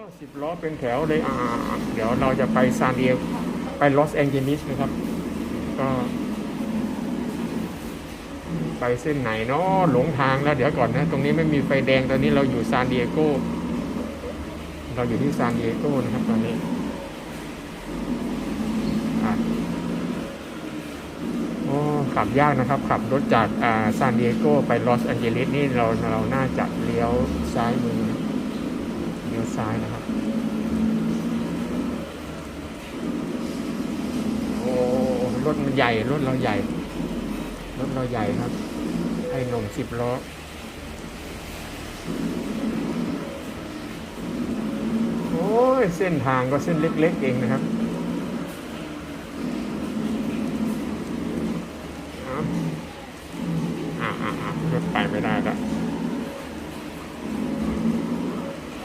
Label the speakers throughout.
Speaker 1: ก็สิบล้อเป็นแถวเลยอ่าเดี๋ยวเราจะไปซานดิเอโกไปลอสแองเจลิสนะครับ ก็ไปเส้นไหนเนาะหลงทางแล้วเดี๋ยวก่อนนะ ตรงนี้ไม่มีไฟแดงตอนนี้เราอยู่ซานดิเอโกเราอยู่ที่ซานดิเอโกนะครับตอนนี้อะโอ้ขับยากนะครับ ขับรถจากอ่าซานดิเอโกไปลอสแองเจลิสนี่เราเราน่าจะเลี้ยวซ้ายมือ ซ้ายนะครับ โอ้รถมันใหญ่ รถเราใหญ่ รถเราใหญ่ครับ ให้หนมสิบล้อโอ้ยเส้นทางก็เส้นเล็ก ๆ เองนะครับเอาอ่าอ่าอ่ารถไปไม่ได้แล้ว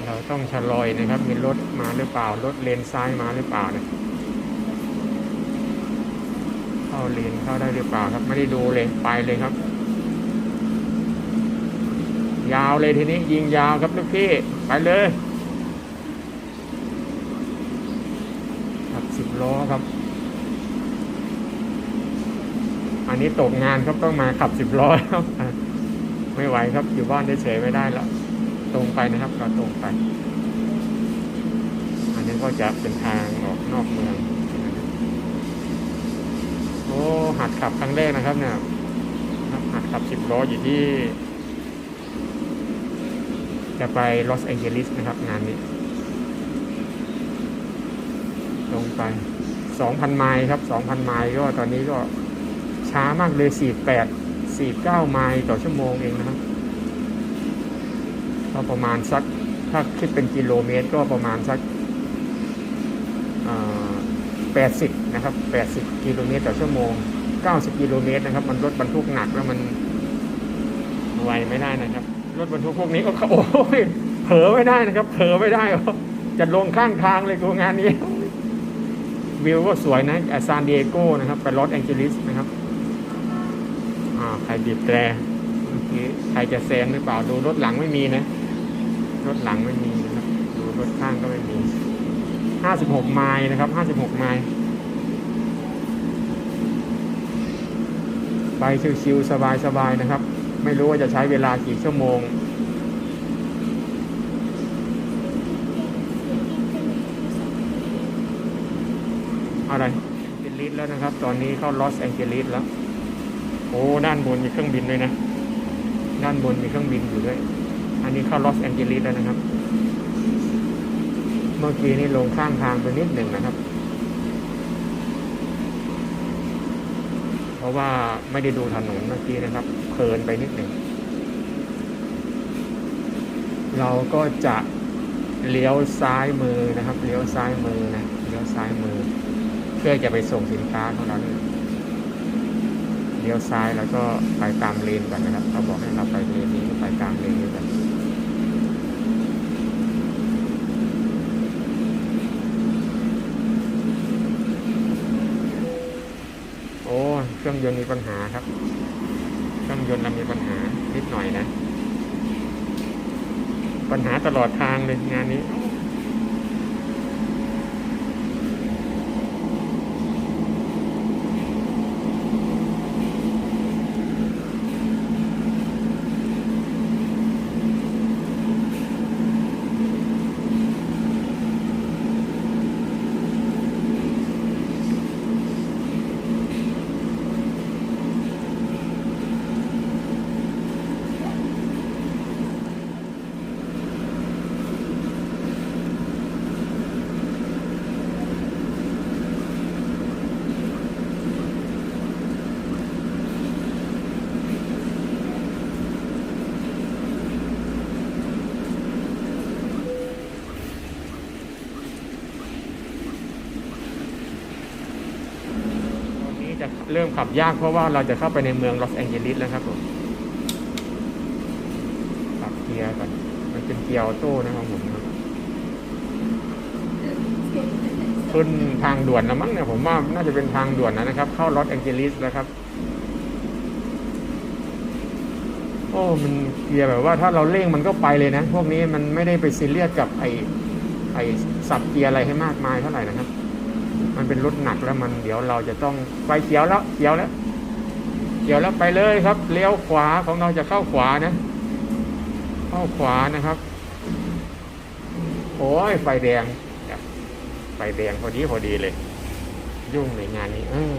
Speaker 1: เรา ต้องชะลอยนะครับ มีรถมาหรือเปล่ารถเลนซ้ายมาหรือเปล่าเนี่ยเข้าเลนเข้าได้หรือเปล่าครับ ไม่ได้ดูเลยไปเลยครับ ยาวเลยทีนี้ยิงยาวครับลูกพี่ไปเลยครับสิบล้อครับ อันนี้ตกงานครับต้องมาขับสิบล้อครับไม่ไหวครับอยู่บ้านเฉยๆไม่ได้แล้ว ตรงไปนะครับเราตรงไป อันนี้ก็จะเป็นทางออกนอกเมือง โอ้หัดขับครั้งแรกนะครับเนี่ยหัดขับสิบล้ออยู่ที่ จะไปลอสแองเจลิสนะครับ งานนี้ลงไปสองพันไมล์ครับสองพันไมล์ก็ตอนนี้ก็ช้ามากเลยสี่แปดสี่เก้าไมล์ต่อชั่วโมงเองนะครับ ก็ประมาณสักถ้าคิดเป็นกิโลเมตรก็ประมาณสักแปดสิบนะครับแปดสิบกิโลเมตรต่อชั่วโมงเก้าสิบกิโลเมตรนะครับ มันรถบรรทุกหนักแล้วมันไวไม่ได้นะครับ รถบรรทุกพวกนี้ก็โอ้ยเผลอไม่ได้นะครับ เผลอไม่ได้หรอกจะลงข้างทางเลยกูงานนี้ วิวก็สวยนะซานดิเอโกนะครับ ไปลอสแองเจลิสนะครับอ่าใครบีบแตรเมื่อกี้ใครจะแซงหรือเปล่าดูรถหลังไม่มีนะ รถหลังไม่มีนะครับดูรถข้างก็ไม่มีห้าสิบหกไมล์นะครับห้าสิบหกไมล์ไปชิวๆสบายๆนะครับ ไม่รู้ว่าจะใช้เวลากี่ชั่วโมงอะไรแองเจลิสแล้วนะครับ ตอนนี้เข้าลอสแองเจลิสแล้ว โอ้ ด้านบนมีเครื่องบินด้วยนะ ด้านบนมีเครื่องบินอยู่ด้วย อันนี้เข้าลอสแองเจลิสแล้วนะครับ เมื่อกี้นี่ลงข้างทางไปนิดหนึ่งนะครับ เพราะว่าไม่ได้ดูถนนเมื่อกี้นะครับเพลินไปนิดหนึ่ง เราก็จะเลี้ยวซ้ายมือนะครับ เลี้ยวซ้ายมือนะเลี้ยวซ้ายมือ เพื่อจะไปส่งสินค้าของเราเนี่ยเลี้ยวซ้ายแล้วก็ไปตามเลนก่อนนะครับเขาบอกให้เราไปเลนนี้ก็ไปตามเลนนี้กันโอ้เค รื่องยนต์มีปัญหาครับ เครื่องยนต์เรามีปัญหานิดหน่อยนะ ปัญหาตลอดทางเลยงานนี้ จะเริ่มขับยากเพราะว่าเราจะเข้าไปในเมืองลอสแองเจลิสแล้วครับผมปรับเกียร์ก่อนมันเป็นเกียร์ออโต้นะครับผมขึ้นทางด่วนแล้วมั้งเนี่ยผมว่าน่าจะเป็นทางด่วนนะครับ เข้าลอสแองเจลิสแล้วครับ โอ้มันเกียร์แบบว่าถ้าเราเร่งมันก็ไปเลยนะ พวกนี้มันไม่ได้ไปซีเรียสกับไอไอสับเกียร์อะไรให้มากมายเท่าไหร่นะครับ มันเป็นรถหนักแล้วมันเดี๋ยวเราจะต้องไฟเขียวแล้วเขียวแล้วเขียวแล้วไปเลยครับเลี้ยวขวาของเราจะเข้าขวานะ เข้าขวานะครับ โอ้ยไฟแดงไฟแดงพอดีพอดีเลย ยุ่งเลยงานนี้ เออ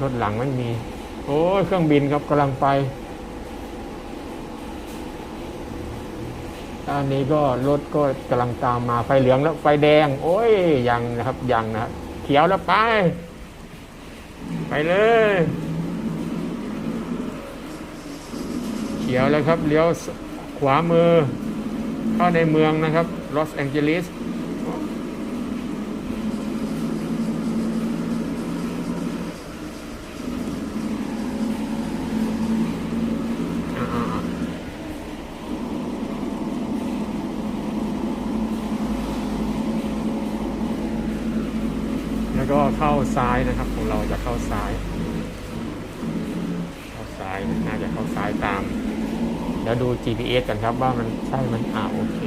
Speaker 1: รถหลังไม่มี โอ้ยเครื่องบินครับกำลังไป อันนี้ก็รถก็กำลังตามมาไฟเหลืองแล้วไฟแดง โอ้ยยังนะครับยังนะครับเขียวแล้วไป ไปเลย เขียวแล้วครับเลี้ยวขวามือเข้าในเมืองนะครับลอสแองเจลิสอ่าๆ แล้วก็ เข้าซ้ายนะครับ ของเราจะเข้าซ้าย เข้าซ้ายน่าจะเข้าซ้ายตาม แล้วดู GPS กันครับว่ามันใช่มันอ่าโอเค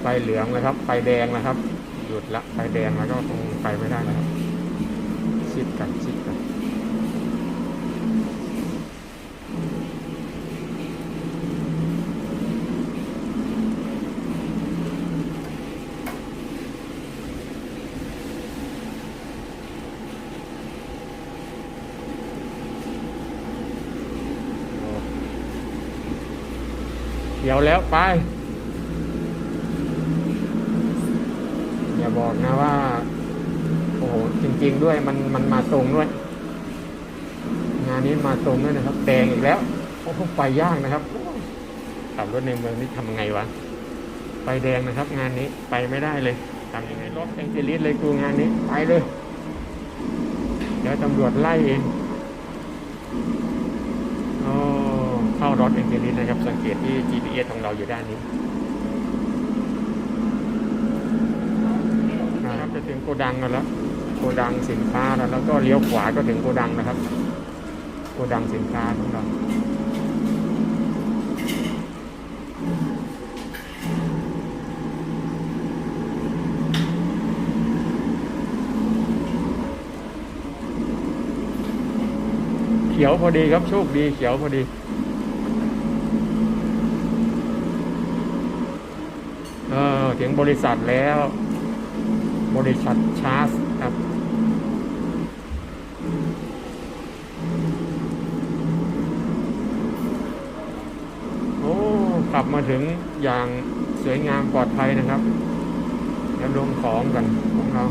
Speaker 1: ไฟเหลืองนะครับ ไฟแดงนะครับ หยุดละไฟแดงแล้วก็คงไปไม่ได้นะครับ ชิดกันชิดกัน เดี๋ยวแล้วไป อย่าบอกนะว่า โอ้โห จริง ๆ ด้วยมันมันมาตรงด้วย งานนี้มาตรงด้วยนะครับแดงอีกแล้วโอ้โหไฟยางนะครับขับรถในเมืองนี่ทำไงวะไฟแดงนะครับ งานนี้ไปไม่ได้เลยทำยังไงรถแองเจลิสเลยกูงานนี้ไปเลย เดี๋ยวตำรวจไล่เองโอ้ เข้ารถแองเจลิสนะครับ สังเกตที่ GPS ของเราอยู่ด้านนี้นะครับจะถึงโกดังกันแล้วโกดังสินค้าแล้วแล้วก็เลี้ยวขวาก็ถึงโกดังนะครับโกดังสินค้าของเราเขียวพอดีครับโชคดีเขียวพอดี เออถึงบริษัทแล้ว บริษัทชาร์สครับโอ้ขับมาถึงอย่างสวยงามปลอดภัยนะครับ แล้วลงของกันของเรา